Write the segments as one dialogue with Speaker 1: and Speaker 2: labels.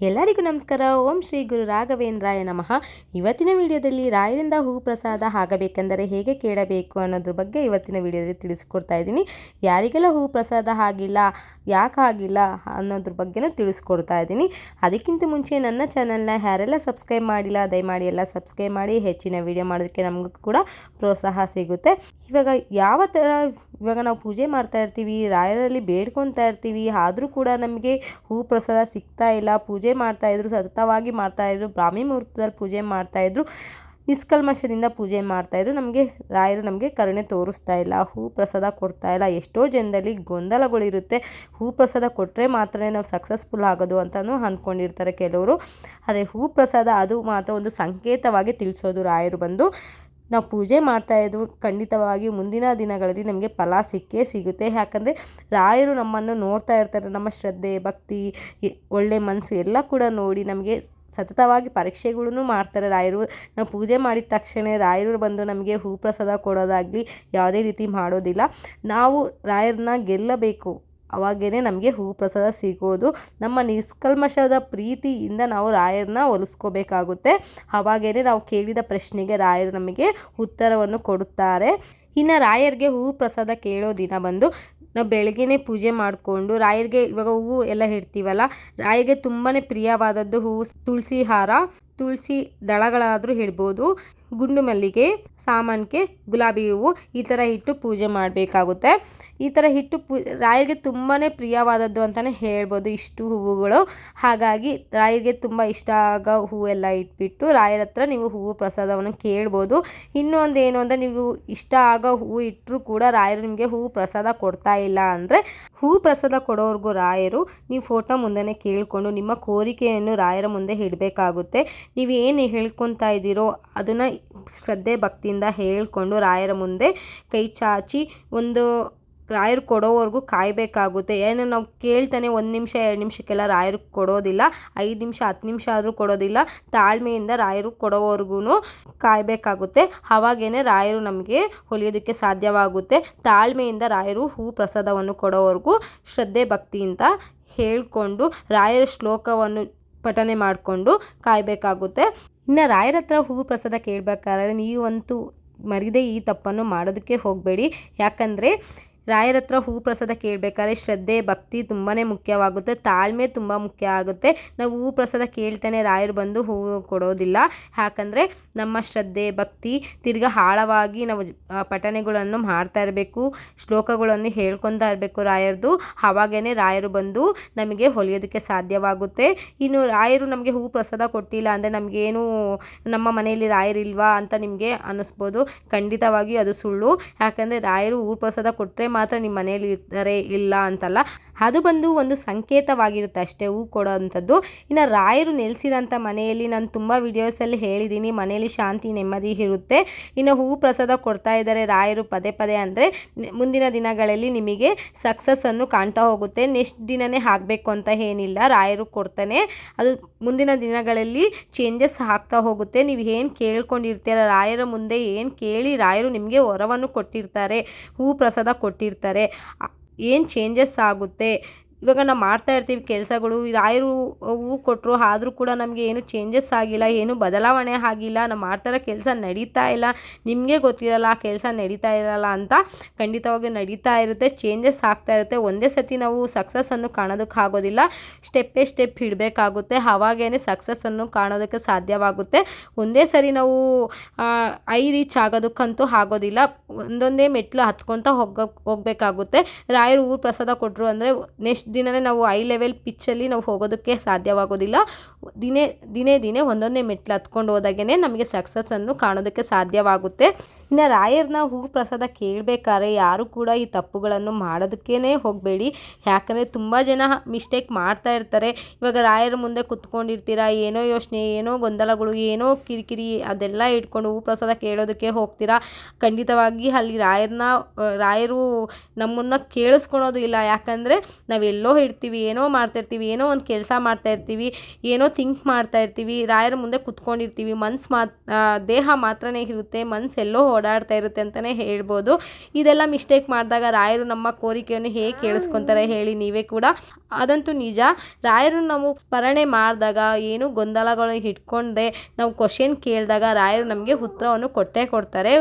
Speaker 1: ಎಲ್ಲರಿಗೂ ನಮಸ್ಕಾರ. ಓಂ ಶ್ರೀ ಗುರು ರಾಘವೇಂದ್ರಾಯ ನಮಃ. ಇವತ್ತಿನ ವಿಡಿಯೋದಲ್ಲಿ ರಾಯರಿಂದ ಹೂ ಪ್ರಸಾದ ಆಗಬೇಕೆಂದರೆ ಹೇಗೆ ಕೇಳಬೇಕು ಅನ್ನೋದ್ರ ಬಗ್ಗೆ ಇವತ್ತಿನ ವಿಡಿಯೋದಲ್ಲಿ ತಿಳಿಸ್ಕೊಡ್ತಾ ಇದ್ದೀನಿ. ಯಾರಿಗೆಲ್ಲ ಹೂ ಪ್ರಸಾದ ಆಗಿಲ್ಲ ಯಾಕೆ ಆಗಿಲ್ಲ ಅನ್ನೋದ್ರ ಬಗ್ಗೆನೂ ತಿಳಿಸ್ಕೊಡ್ತಾ ಇದ್ದೀನಿ. ಅದಕ್ಕಿಂತ ಮುಂಚೆ ನನ್ನ ಚಾನಲ್ನ ಯಾರೆಲ್ಲ ಸಬ್ಸ್ಕ್ರೈಬ್ ಮಾಡಿಲ್ಲ, ದಯಮಾಡಿ ಎಲ್ಲ ಸಬ್ಸ್ಕ್ರೈಬ್ ಮಾಡಿ, ಹೆಚ್ಚಿನ ವಿಡಿಯೋ ಮಾಡೋದಕ್ಕೆ ನಮಗೂ ಕೂಡ ಪ್ರೋತ್ಸಾಹ ಸಿಗುತ್ತೆ. ಇವಾಗ ಯಾವ ಥರ ಇವಾಗ ನಾವು ಪೂಜೆ ಮಾಡ್ತಾ ಇರ್ತೀವಿ, ರಾಯರಲ್ಲಿ ಬೇಡ್ಕೊತಾ ಇರ್ತೀವಿ, ಆದರೂ ಕೂಡ ನಮಗೆ ಹೂ ಪ್ರಸಾದ ಸಿಗ್ತಾ ಇಲ್ಲ, ಪೂಜೆ ಮಾಡ್ತಾಯಿದ್ರು ಸತತವಾಗಿ ಮಾಡ್ತಾಯಿದ್ರು ಬ್ರಾಹ್ಮಿ ಮುಹೂರ್ತದಲ್ಲಿ ಪೂಜೆ ಮಾಡ್ತಾಯಿದ್ರು ನಿಷ್ಕಲ್ಮಶದಿಂದ ಪೂಜೆ ಮಾಡ್ತಾಯಿದ್ರು ನಮಗೆ ರಾಯರು ನಮಗೆ ಕರುಣೆ ತೋರಿಸ್ತಾ ಇಲ್ಲ, ಹೂ ಪ್ರಸಾದ ಕೊಡ್ತಾ ಇಲ್ಲ, ಎಷ್ಟೋ ಜನದಲ್ಲಿ ಗೊಂದಲಗಳಿರುತ್ತೆ ಹೂ ಪ್ರಸಾದ ಕೊಟ್ಟರೆ ಮಾತ್ರ ನಾವು ಸಕ್ಸಸ್ಫುಲ್ ಆಗೋದು ಅಂತಲೂ ಅಂದ್ಕೊಂಡಿರ್ತಾರೆ ಕೆಲವರು. ಅದೇ ಹೂ ಪ್ರಸಾದ ಅದು ಮಾತ್ರ ಒಂದು ಸಂಕೇತವಾಗಿ ತಿಳಿಸೋದು ರಾಯರು ಬಂದು ನಾವು ಪೂಜೆ ಮಾಡ್ತಾ ಇದ್ದು ಖಂಡಿತವಾಗಿ ಮುಂದಿನ ದಿನಗಳಲ್ಲಿ ನಮಗೆ ಫಲ ಸಿಕ್ಕೇ ಸಿಗುತ್ತೆ. ಯಾಕಂದರೆ ರಾಯರು ನಮ್ಮನ್ನು ನೋಡ್ತಾ ಇರ್ತಾರೆ. ನಮ್ಮ ಶ್ರದ್ಧೆ, ಭಕ್ತಿ ಒಳ್ಳೆ ಮನಸ್ಸು ಎಲ್ಲ ಕೂಡ ನೋಡಿ ನಮಗೆ ಸತತವಾಗಿ ಪರೀಕ್ಷೆಗಳೂ ಮಾಡ್ತಾರೆ ರಾಯರು. ನಾವು ಪೂಜೆ ಮಾಡಿದ ತಕ್ಷಣ ರಾಯರು ಬಂದು ನಮಗೆ ಹೂ ಪ್ರಸಾದ ಕೊಡೋದಾಗಲಿ ಯಾವುದೇ ರೀತಿ ಮಾಡೋದಿಲ್ಲ. ನಾವು ರಾಯರನ್ನ ಗೆಲ್ಲಬೇಕು. ಅವಾಗೇ ನಮಗೆ ಹೂ ಪ್ರಸಾದ ಸಿಗೋದು. ನಮ್ಮ ನಿಷ್ಕಲ್ಮಶದ ಪ್ರೀತಿಯಿಂದ ನಾವು ರಾಯರನ್ನ ಒಲಿಸ್ಕೋಬೇಕಾಗುತ್ತೆ. ಅವಾಗೇ ನಾವು ಕೇಳಿದ ಪ್ರಶ್ನೆಗೆ ರಾಯರು ನಮಗೆ ಉತ್ತರವನ್ನು ಕೊಡುತ್ತಾರೆ. ಇನ್ನು ರಾಯರಿಗೆ ಹೂ ಪ್ರಸಾದ ಕೇಳೋ ದಿನ ಬಂದು ನಾವು ಬೆಳಗ್ಗೆನೇ ಪೂಜೆ ಮಾಡಿಕೊಂಡು ರಾಯರಿಗೆ ಇವಾಗ ಹೂವು ಎಲ್ಲ ಇಡ್ತೀವಲ್ಲ ರಾಯರಿಗೆ ತುಂಬಾ ಪ್ರಿಯವಾದದ್ದು ಹೂವು ತುಳಸಿ ಹಾರ, ತುಳಸಿ ದಳಗಳಾದರೂ ಇಡ್ಬೋದು ಗುಂಡು ಮಲ್ಲಿಗೆ, ಸಾಮಾನಿಗೆ, ಗುಲಾಬಿ ಹೂವು ಈ ಥರ ಇಟ್ಟು ಪೂಜೆ ಮಾಡಬೇಕಾಗುತ್ತೆ. ಈ ಥರ ಹಿಟ್ಟು ಪೂ, ರಾಯರಿಗೆ ತುಂಬಾ ಪ್ರಿಯವಾದದ್ದು ಅಂತಲೇ ಹೇಳ್ಬೋದು ಇಷ್ಟು ಹೂವುಗಳು. ಹಾಗಾಗಿ ರಾಯರಿಗೆ ತುಂಬ ಇಷ್ಟ ಆಗೋ ಹೂವೆಲ್ಲ ಇಟ್ಬಿಟ್ಟು ರಾಯರ ಹತ್ರ ನೀವು ಹೂವು ಪ್ರಸಾದವನ್ನು ಕೇಳ್ಬೋದು. ಇನ್ನೊಂದು ಏನು ಅಂದರೆ ನೀವು ಇಷ್ಟ ಆಗೋ ಹೂವು ಇಟ್ಟರೂ ಕೂಡ ರಾಯರು ನಿಮಗೆ ಹೂವು ಪ್ರಸಾದ ಕೊಡ್ತಾ ಇಲ್ಲ ಅಂದರೆ ಹೂವು ಪ್ರಸಾದ ಕೊಡೋರ್ಗು ರಾಯರು ನೀವು ಫೋಟೋ ಮುಂದೆ ಕೇಳಿಕೊಂಡು ನಿಮ್ಮ ಕೋರಿಕೆಯನ್ನು ರಾಯರ ಮುಂದೆ ಇಡಬೇಕಾಗುತ್ತೆ. ನೀವು ಏನು ಹೇಳ್ಕೊತಾ ಇದ್ದೀರೋ ಅದನ್ನು ಶ್ರದ್ಧೆ ಭಕ್ತಿಯಿಂದ ಹೇಳಿಕೊಂಡು ರಾಯರ ಮುಂದೆ ಕೈ ಚಾಚಿ ಒಂದು ರಾಯರು ಕೊಡೋವರೆಗೂ ಕಾಯಬೇಕಾಗುತ್ತೆ. ಏನು ನಾವು ಕೇಳ್ತಾನೆ ಒಂದು ನಿಮಿಷ, ಎರಡು ನಿಮಿಷಕ್ಕೆಲ್ಲ ರಾಯರು ಕೊಡೋದಿಲ್ಲ. ಐದು ನಿಮಿಷ, ಹತ್ತು ನಿಮಿಷ ಆದರೂ ಕೊಡೋದಿಲ್ಲ. ತಾಳ್ಮೆಯಿಂದ ರಾಯರು ಕೊಡೋವರೆಗೂ ಕಾಯಬೇಕಾಗುತ್ತೆ. ಆವಾಗೇನೆ ರಾಯರು ನಮಗೆ ಹೊಲಿಯೋದಕ್ಕೆ ಸಾಧ್ಯವಾಗುತ್ತೆ. ತಾಳ್ಮೆಯಿಂದ ರಾಯರು ಹೂ ಪ್ರಸಾದವನ್ನು ಕೊಡೋವರೆಗೂ ಶ್ರದ್ಧೆ ಭಕ್ತಿಯಿಂದ ಹೇಳಿಕೊಂಡು ರಾಯರ ಶ್ಲೋಕವನ್ನು ಪಠನೆ ಮಾಡಿಕೊಂಡು ಕಾಯಬೇಕಾಗುತ್ತೆ. ಇನ್ನು ರಾಯರ ಹತ್ರ ಹೂ ಪ್ರಸಾದ ಕೇಳಬೇಕಾದ್ರೆ ನೀವಂತೂ ಮರಿದೇ ಈ ತಪ್ಪನ್ನು ಮಾಡೋದಕ್ಕೆ ಹೋಗಬೇಡಿ. ಯಾಕಂದರೆ ರಾಯರ ಹತ್ರ ಹೂ ಪ್ರಸಾದ ಕೇಳಬೇಕಾದ್ರೆ ಶ್ರದ್ಧೆ, ಭಕ್ತಿ ತುಂಬಾ ಮುಖ್ಯವಾಗುತ್ತೆ. ತಾಳ್ಮೆ ತುಂಬ ಮುಖ್ಯ ಆಗುತ್ತೆ. ನಾವು ಹೂ ಪ್ರಸಾದ ಕೇಳ್ತಾನೆ, ರಾಯರು ಬಂದು ಹೂವು ಕೊಡೋದಿಲ್ಲ. ಯಾಕಂದರೆ ನಮ್ಮ ಶ್ರದ್ಧೆ, ಭಕ್ತಿ ತಿರ್ಗಾ ಆಳವಾಗಿ ನಾವು ಪಠನೆಗಳನ್ನು ಮಾಡ್ತಾ ಇರಬೇಕು, ಶ್ಲೋಕಗಳನ್ನು ಹೇಳ್ಕೊತಾ ಇರಬೇಕು ರಾಯರದು. ಆವಾಗೇ ರಾಯರು ಬಂದು ನಮಗೆ ಹೊಲಿಯೋದಕ್ಕೆ ಸಾಧ್ಯವಾಗುತ್ತೆ. ಇನ್ನು ರಾಯರು ನಮಗೆ ಹೂ ಪ್ರಸಾದ ಕೊಟ್ಟಿಲ್ಲ ಅಂದರೆ ನಮಗೇನು ನಮ್ಮ ಮನೆಯಲ್ಲಿ ರಾಯರಿಲ್ವಾ ಅಂತ ನಿಮಗೆ ಅನ್ನಿಸ್ಬೋದು ಖಂಡಿತವಾಗಿ ಅದು ಸುಳ್ಳು. ಯಾಕಂದರೆ ರಾಯರು ಹೂ ಪ್ರಸಾದ ಕೊಟ್ಟರೆ ಮಾತ್ರ ನಿಮ್ಮ ಮನೆಯಲ್ಲಿ ಇರ್ತಾರೆ ಇಲ್ಲ ಅಂತಲ್ಲ. ಅದು ಬಂದು ಒಂದು ಸಂಕೇತವಾಗಿರುತ್ತೆ ಅಷ್ಟೇ, ಹೂ ಕೊಡೋವಂಥದ್ದು. ಇನ್ನು ರಾಯರು ನೆಲೆಸಿರೋಂಥ ಮನೆಯಲ್ಲಿ ನಾನು ತುಂಬ ವಿಡಿಯೋಸಲ್ಲಿ ಹೇಳಿದ್ದೀನಿ, ಮನೆಯಲ್ಲಿ ಶಾಂತಿ ನೆಮ್ಮದಿ ಇರುತ್ತೆ. ಇನ್ನು ಹೂ ಪ್ರಸಾದ ಕೊಡ್ತಾ ಇದ್ದಾರೆ ರಾಯರು ಪದೇ ಪದೇ ಅಂದರೆ, ಮುಂದಿನ ದಿನಗಳಲ್ಲಿ ನಿಮಗೆ ಸಕ್ಸಸ್ಸನ್ನು ಕಾಣ್ತಾ ಹೋಗುತ್ತೆ. ನೆಕ್ಸ್ಟ್ ದಿನನೇ ಆಗಬೇಕು ಅಂತ ಏನಿಲ್ಲ, ರಾಯರು ಕೊಡ್ತಾನೆ. ಅದು ಮುಂದಿನ ದಿನಗಳಲ್ಲಿ ಚೇಂಜಸ್ ಆಗ್ತಾ ಹೋಗುತ್ತೆ. ನೀವು ಏನು ಕೇಳ್ಕೊಂಡಿರ್ತೀರ, ರಾಯರ ಮುಂದೆ ಏನು ಕೇಳಿ ರಾಯರು ನಿಮಗೆ ವರವನ್ನು ಕೊಟ್ಟಿರ್ತಾರೆ, ಹೂ ಪ್ರಸಾದ ಕೊಟ್ಟಿರ್ತಾರೆ. ಏನು ಚೇಂಜಸ್ ಆಗುತ್ತೆ? ಇವಾಗ ನಾವು ಮಾಡ್ತಾ ಇರ್ತೀವಿ ಕೆಲಸಗಳು, ರಾಯರು ಹೂ ಕೊಟ್ಟರು ಆದರೂ ಕೂಡ ನಮಗೆ ಏನು ಚೇಂಜಸ್ ಆಗಿಲ್ಲ, ಏನು ಬದಲಾವಣೆ ಆಗಿಲ್ಲ, ನಾವು ಮಾಡ್ತಾ ಕೆಲಸ ನಡೀತಾ ಇಲ್ಲ, ನಿಮಗೆ ಗೊತ್ತಿರಲ್ಲ ಆ ಕೆಲಸ ನಡೀತಾ ಇರಲ್ಲ ಅಂತ ಖಂಡಿತವಾಗಿ ನಡೀತಾ ಇರುತ್ತೆ ಚೇಂಜಸ್ ಆಗ್ತಾ ಇರುತ್ತೆ. ಒಂದೇ ಸತಿ ನಾವು ಸಕ್ಸಸ್ಸನ್ನು ಕಾಣೋದಕ್ಕಾಗೋದಿಲ್ಲ ಸ್ಟೆಪ್ ಬೈ ಸ್ಟೆಪ್ ಇಡಬೇಕಾಗುತ್ತೆ ಅವಾಗೇ ಸಕ್ಸಸ್ಸನ್ನು ಕಾಣೋದಕ್ಕೆ ಸಾಧ್ಯವಾಗುತ್ತೆ. ಒಂದೇ ಸರಿ ನಾವು ಐ ರೀಚ್ ಆಗೋದಕ್ಕಂತೂ ಆಗೋದಿಲ್ಲ, ಒಂದೊಂದೇ ಮೆಟ್ಲು ಹತ್ಕೊತ ಹೋಗ, ಹೋಗಬೇಕಾಗುತ್ತೆ. ರಾಯರು ಊರು ಪ್ರಸಾದ ಕೊಟ್ಟರು ಅಂದರೆ ನೆಕ್ಸ್ಟ್ ದಿನವೇ ನಾವು ಐ ಲೆವೆಲ್ ಪಿಚ್ಚಲ್ಲಿ ನಾವು ಹೋಗೋದಕ್ಕೆ ಸಾಧ್ಯವಾಗೋದಿಲ್ಲ. ದಿನೇ ದಿನೇ ದಿನೇ ಒಂದೊಂದೇ ಮೆಟ್ಲು ಹತ್ಕೊಂಡು ಹೋದಾಗೇ ನಮಗೆ ಸಕ್ಸಸ್ಸನ್ನು ಕಾಣೋದಕ್ಕೆ ಸಾಧ್ಯವಾಗುತ್ತೆ. ಇನ್ನು ರಾಯರನ್ನ ಹೂ ಪ್ರಸಾದ ಕೇಳಬೇಕಾದ್ರೆ ಯಾರು ಕೂಡ ಈ ತಪ್ಪುಗಳನ್ನು ಮಾಡೋದಕ್ಕೇ ಹೋಗಬೇಡಿ. ಯಾಕಂದರೆ ತುಂಬ ಜನ ಮಿಸ್ಟೇಕ್ ಮಾಡ್ತಾ ಇರ್ತಾರೆ. ಇವಾಗ ರಾಯರ ಮುಂದೆ ಕುತ್ಕೊಂಡಿರ್ತೀರ, ಏನೋ ಯೋಚನೆ, ಏನೋ ಗೊಂದಲಗಳು, ಏನೋ ಕಿರಿಕಿರಿ ಅದೆಲ್ಲ ಇಟ್ಕೊಂಡು ಹೂ ಪ್ರಸಾದ ಕೇಳೋದಕ್ಕೆ ಹೋಗ್ತೀರಾ? ಖಂಡಿತವಾಗಿ ಅಲ್ಲಿ ರಾಯರನ್ನ ರಾಯರು ನಮ್ಮನ್ನು ಕೇಳಿಸ್ಕೊಳೋದು ಇಲ್ಲ. ಯಾಕಂದರೆ ನಾವೆಲ್ಲ ಎಲ್ಲೋ ಇರ್ತೀವಿ ಏನೋ ಮಾಡ್ತಾ ಇರ್ತೀವಿ ಏನೋ ಒಂದು ಕೆಲಸ ಮಾಡ್ತಾ ಇರ್ತೀವಿ, ಏನೋ ಥಿಂಕ್ ಮಾಡ್ತಾ ಇರ್ತೀವಿ, ರಾಯರ ಮುಂದೆ ಕುತ್ಕೊಂಡಿರ್ತೀವಿ, ಮನ್ಸು ಮಾತ್ ದೇಹ ಮಾತ್ರನೇ ಇರುತ್ತೆ, ಮನ್ಸು ಎಲ್ಲೋ ಓಡಾಡ್ತಾ ಇರುತ್ತೆ ಅಂತಲೇ ಹೇಳ್ಬೋದು. ಇದೆಲ್ಲ ಮಿಸ್ಟೇಕ್ ಮಾಡಿದಾಗ ರಾಯರು ನಮ್ಮ ಕೋರಿಕೆಯನ್ನು ಹೇಗೆ ಕೇಳಿಸ್ಕೊತಾರೆ ಹೇಳಿ ನೀವೇ ಕೂಡ. ಅದಂತೂ ನಿಜ. ರಾಯರು ನಾವು ಸ್ಮರಣೆ ಮಾಡಿದಾಗ, ಏನು ಗೊಂದಲಗಳು ಇಟ್ಕೊಂಡೆ ನಾವು ಕ್ವಶನ್ ಕೇಳಿದಾಗ ರಾಯರು ನಮಗೆ ಉತ್ತರವನ್ನು ಕೊಟ್ಟೇ ಕೊಡ್ತಾರೆ.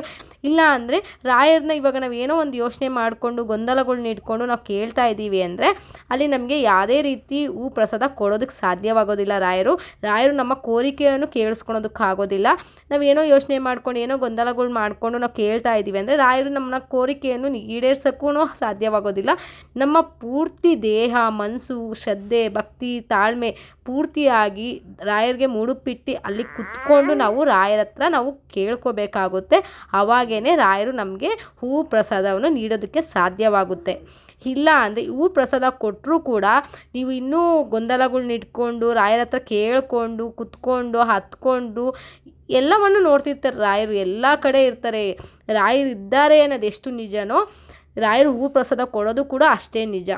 Speaker 1: ಇಲ್ಲ ಅಂದರೆ ರಾಯರನ್ನ ಇವಾಗ ನಾವು ಏನೋ ಒಂದು ಯೋಚನೆ ಮಾಡಿಕೊಂಡು ಗೊಂದಲಗಳನ್ನ ಇಟ್ಕೊಂಡು ನಾವು ಕೇಳ್ತಾ ಇದ್ದೀವಿ ಅಂದರೆ ಅಲ್ಲಿ ನಮಗೆ ಯಾವುದೇ ರೀತಿ ಹೂ ಪ್ರಸಾದ ಕೊಡೋದಕ್ಕೆ ಸಾಧ್ಯವಾಗೋದಿಲ್ಲ ರಾಯರು. ರಾಯರು ನಮ್ಮ ಕೋರಿಕೆಯನ್ನು ಕೇಳಿಸ್ಕೊಳೋದಕ್ಕಾಗೋದಿಲ್ಲ ನಾವೇನೋ ಯೋಚನೆ ಮಾಡ್ಕೊಂಡು, ಏನೋ ಗೊಂದಲಗಳು ಮಾಡಿಕೊಂಡು ನಾವು ಕೇಳ್ತಾ ಇದ್ದೀವಿ ಅಂದರೆ ರಾಯರು ನಮ್ಮ ಕೋರಿಕೆಯನ್ನು ಈಡೇರ್ಸೋಕ್ಕೂ ಸಾಧ್ಯವಾಗೋದಿಲ್ಲ. ನಮ್ಮ ಪೂರ್ತಿ ದೇಹ ಮನಸ್ಸು ಶ್ರದ್ಧೆ, ಭಕ್ತಿ, ತಾಳ್ಮೆ ಪೂರ್ತಿಯಾಗಿ ರಾಯರಿಗೆ ಮುಡುಪಿಟ್ಟು ಅಲ್ಲಿ ಕುತ್ಕೊಂಡು ನಾವು ರಾಯರ ಹತ್ರ ನಾವು ಕೇಳ್ಕೋಬೇಕಾಗುತ್ತೆ. ಅವಾಗೇ ರಾಯರು ನಮಗೆ ಹೂ ಪ್ರಸಾದವನ್ನು ನೀಡೋದಕ್ಕೆ ಸಾಧ್ಯವಾಗುತ್ತೆ. ಇಲ್ಲ ಅಂದರೆ ಹೂ ಪ್ರಸಾದ ಕೊಟ್ಟರೂ ಕೂಡ ನೀವು ಇನ್ನೂ ಗೊಂದಲಗಳ್ನ ಇಟ್ಕೊಂಡು, ರಾಯರ ಹತ್ರ ಕೇಳಿಕೊಂಡು, ಕುತ್ಕೊಂಡು, ಹತ್ಕೊಂಡು ಎಲ್ಲವನ್ನು ನೋಡ್ತಿರ್ತಾರೆ. ರಾಯರು ಎಲ್ಲ ಕಡೆ ಇರ್ತಾರೆ. ರಾಯರು ಇದ್ದಾರೆ ಅನ್ನೋದು ಎಷ್ಟು ನಿಜನೋ, ರಾಯರು ಹೂ ಪ್ರಸಾದ ಕೊಡೋದು ಕೂಡ ಅಷ್ಟೇ ನಿಜ.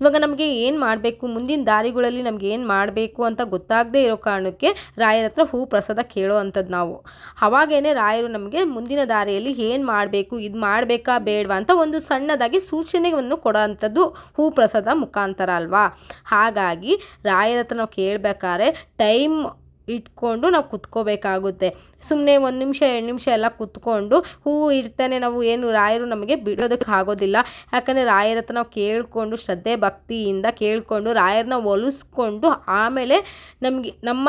Speaker 1: ಇವಾಗ ನಮಗೆ ಏನು ಮಾಡಬೇಕು? ಮುಂದಿನ ದಾರಿಗಳಲ್ಲಿ ನಮ್ಗೆ ಏನು ಮಾಡಬೇಕು ಅಂತ ಗೊತ್ತಾಗದೇ ಇರೋ ಕಾರಣಕ್ಕೆ ರಾಯರ ಹತ್ರ ಹೂ ಪ್ರಸಾದ ಕೇಳೋ ಅಂಥದ್ದು ನಾವು. ಅವಾಗೇನೆ ರಾಯರು ನಮಗೆ ಮುಂದಿನ ದಾರಿಯಲ್ಲಿ ಏನು ಮಾಡಬೇಕು, ಇದು ಮಾಡಬೇಕಾ ಬೇಡವಾ ಅಂತ ಒಂದು ಸಣ್ಣದಾಗಿ ಸೂಚನೆಯನ್ನು ಕೊಡೋ ಅಂಥದ್ದು ಹೂ ಪ್ರಸಾದ ಮುಖಾಂತರ ಅಲ್ವಾ? ಹಾಗಾಗಿ ರಾಯರ ಹತ್ರ ನಾವು ಕೇಳಬೇಕಾದ್ರೆ ಟೈಮ್ ಇಟ್ಕೊಂಡು ನಾವು ಕುತ್ಕೋಬೇಕಾಗುತ್ತೆ. ಸುಮ್ಮನೆ ಒಂದು ನಿಮಿಷ, ಎರಡು ನಿಮಿಷ ಎಲ್ಲ ಕುತ್ಕೊಂಡು ಹೂವು ಇರ್ತಾನೆ ನಾವು ಏನು ರಾಯರು ನಮಗೆ ಬಿಡೋದಕ್ಕೆ ಆಗೋದಿಲ್ಲ. ಯಾಕಂದರೆ ರಾಯರ ಹತ್ರ ನಾವು ಕೇಳಿಕೊಂಡು ಶ್ರದ್ಧೆ ಭಕ್ತಿಯಿಂದ ಕೇಳಿಕೊಂಡು ರಾಯರನ್ನ ಒಲಿಸ್ಕೊಂಡು ಆಮೇಲೆ ನಮಗೆ ನಮ್ಮ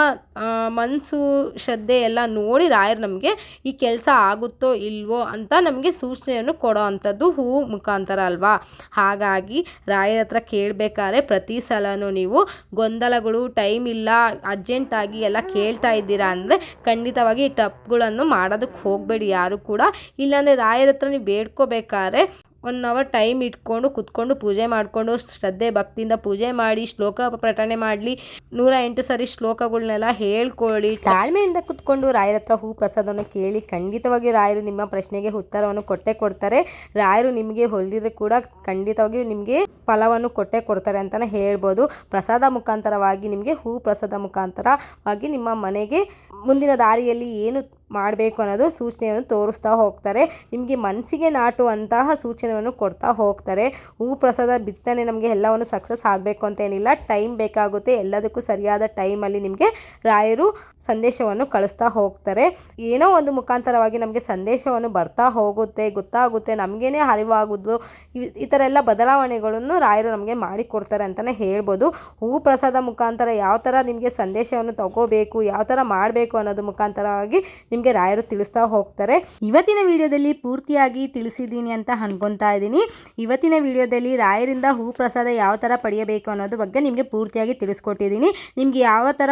Speaker 1: ಮನಸ್ಸು ಶ್ರದ್ಧೆ ಎಲ್ಲ ನೋಡಿ ರಾಯರು ನಮಗೆ ಈ ಕೆಲಸ ಆಗುತ್ತೋ ಇಲ್ವೋ ಅಂತ ನಮಗೆ ಸೂಚನೆಯನ್ನು ಕೊಡೋ ಅಂಥದ್ದು ಹೂವು ಮುಖಾಂತರ ಅಲ್ವಾ? ಹಾಗಾಗಿ ರಾಯರ ಹತ್ರ ಕೇಳಬೇಕಾದ್ರೆ ಪ್ರತಿ ಸಲನೂ ನೀವು ಗೊಂದಲಗಳು ಟೈಮ್ ಇಲ್ಲ ಅರ್ಜೆಂಟಾಗಿ ಎಲ್ಲ ಕೇಳ್ತಾ ಇದ್ದೀರಾ ಅಂದರೆ ಖಂಡಿತವಾಗಿ ತಪ್ಪುಗಳನ್ನು ಮಾಡೋದಕ್ಕೆ ಹೋಗಬೇಡಿ ಯಾರು ಕೂಡ. ಇಲ್ಲಾಂದರೆ ರಾಯರ ಹತ್ರ ನೀವು ಬೇಡ್ಕೋಬೇಕಾದ್ರೆ ಒನ್ ಅವರ್ ಟೈಮ್ ಇಟ್ಕೊಂಡು ಕುತ್ಕೊಂಡು ಪೂಜೆ ಮಾಡಿಕೊಂಡು ಶ್ರದ್ಧೆ ಭಕ್ತಿಯಿಂದ ಪೂಜೆ ಮಾಡಿ ಶ್ಲೋಕ ಪಠಣೆ ಮಾಡಲಿ. ನೂರ ಎಂಟು ಸರಿ ಶ್ಲೋಕಗಳನ್ನೆಲ್ಲ ಹೇಳ್ಕೊಳ್ಳಿ. ತಾಳ್ಮೆಯಿಂದ ಕುತ್ಕೊಂಡು ರಾಯರ ಹತ್ರ ಹೂ ಪ್ರಸಾದವನ್ನು ಕೇಳಿ ಖಂಡಿತವಾಗಿ ರಾಯರು ನಿಮ್ಮ ಪ್ರಶ್ನೆಗೆ ಉತ್ತರವನ್ನು ಕೊಟ್ಟೆ ಕೊಡ್ತಾರೆ. ರಾಯರು ನಿಮಗೆ ಹೊಲಿದ್ರೆ ಕೂಡ ಖಂಡಿತವಾಗಿಯೂ ನಿಮಗೆ ಫಲವನ್ನು ಕೊಟ್ಟೆ ಕೊಡ್ತಾರೆ ಅಂತಲೇ ಹೇಳ್ಬೋದು. ಪ್ರಸಾದ ಮುಖಾಂತರವಾಗಿ ನಿಮಗೆ ಹೂ ಪ್ರಸಾದ ಮುಖಾಂತರವಾಗಿ ನಿಮ್ಮ ಮನೆಗೆ ಮುಂದಿನ ದಾರಿಯಲ್ಲಿ ಏನು ಮಾಡಬೇಕು ಅನ್ನೋದು ಸೂಚನೆಯನ್ನು ತೋರಿಸ್ತಾ ಹೋಗ್ತಾರೆ. ನಿಮಗೆ ಮನಸ್ಸಿಗೆ ನಾಟುವಂತಹ ಸೂಚನೆಯನ್ನು ಕೊಡ್ತಾ ಹೋಗ್ತಾರೆ. ಹೂ ಪ್ರಸಾದ ಬಿತ್ತನೆ ನಮಗೆ ಎಲ್ಲವನ್ನು ಸಕ್ಸಸ್ ಆಗಬೇಕು ಅಂತ ಏನಿಲ್ಲ. ಟೈಮ್ ಬೇಕಾಗುತ್ತೆ. ಎಲ್ಲದಕ್ಕೂ ಸರಿಯಾದ ಟೈಮಲ್ಲಿ ನಿಮಗೆ ರಾಯರು ಸಂದೇಶವನ್ನು ಕಳಿಸ್ತಾ ಹೋಗ್ತಾರೆ. ಏನೋ ಒಂದು ಮುಖಾಂತರವಾಗಿ ನಮಗೆ ಸಂದೇಶವನ್ನು ಬರ್ತಾ ಹೋಗುತ್ತೆ, ಗೊತ್ತಾಗುತ್ತೆ, ನಮಗೇನೆ ಅರಿವಾಗೋದು ಈ- ಥರ ಎಲ್ಲ ಬದಲಾವಣೆಗಳನ್ನು ರಾಯರು ನಮಗೆ ಮಾಡಿಕೊಡ್ತಾರೆ ಅಂತಲೇ ಹೇಳ್ಬೋದು. ಹೂ ಪ್ರಸಾದ ಮುಖಾಂತರ ಯಾವ ಥರ ನಿಮಗೆ ಸಂದೇಶವನ್ನು ತಗೋಬೇಕು, ಯಾವ ಥರ ಮಾಡಬೇಕು ಅನ್ನೋದು ಮುಖಾಂತರವಾಗಿ ರಾಯರು ತಿಳಿಸ್ತಾ ಹೋಗ್ತಾರೆ. ಇವತ್ತಿನ ವಿಡಿಯೋದಲ್ಲಿ ಪೂರ್ತಿಯಾಗಿ ತಿಳಿಸಿದ್ದೀನಿ ಅಂತ ಅನ್ಕೊತಾ ಇದ್ದೀನಿ. ಇವತ್ತಿನ ವಿಡಿಯೋದಲ್ಲಿ ರಾಯರಿಂದ ಹೂ ಪ್ರಸಾದ ಯಾವ ಥರ ಪಡೆಯಬೇಕು ಅನ್ನೋದ್ರ ಬಗ್ಗೆ ನಿಮಗೆ ಪೂರ್ತಿಯಾಗಿ ತಿಳಿಸ್ಕೊಟ್ಟಿದ್ದೀನಿ. ನಿಮಗೆ ಯಾವ ಥರ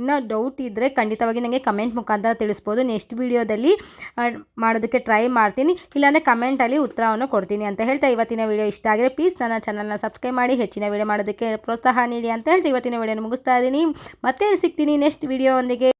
Speaker 1: ಇನ್ನು ಡೌಟ್ ಇದ್ದರೆ ಖಂಡಿತವಾಗಿ ನನಗೆ ಕಮೆಂಟ್ ಮುಖಾಂತರ ತಿಳಿಸ್ಬೋದು. ನೆಕ್ಸ್ಟ್ ವಿಡಿಯೋದಲ್ಲಿ ಮಾಡೋದಕ್ಕೆ ಟ್ರೈ ಮಾಡ್ತೀನಿ. ಇಲ್ಲಾಂದರೆ ಕಮೆಂಟಲ್ಲಿ ಉತ್ತರವನ್ನು ಕೊಡ್ತೀನಿ ಅಂತ ಹೇಳ್ತಾ ಇವತ್ತಿನ ವಿಡಿಯೋ ಇಷ್ಟ ಆಗಿದೆ ಪ್ಲೀಸ್ ನನ್ನ ಚಾನಲ್ನ ಸಬ್ಸ್ಕ್ರೈಬ್ ಮಾಡಿ, ಹೆಚ್ಚಿನ ವಿಡಿಯೋ ಮಾಡೋದಕ್ಕೆ ಪ್ರೋತ್ಸಾಹ ನೀಡಿ ಅಂತ ಹೇಳ್ತಾ ಇವತ್ತಿನ ವಿಡಿಯೋನ ಮುಗಿಸ್ತಾ ಇದ್ದೀನಿ. ಮತ್ತೆ ಸಿಗ್ತೀನಿ ನೆಕ್ಸ್ಟ್ ವಿಡಿಯೋ ಒಂದಿಗೆ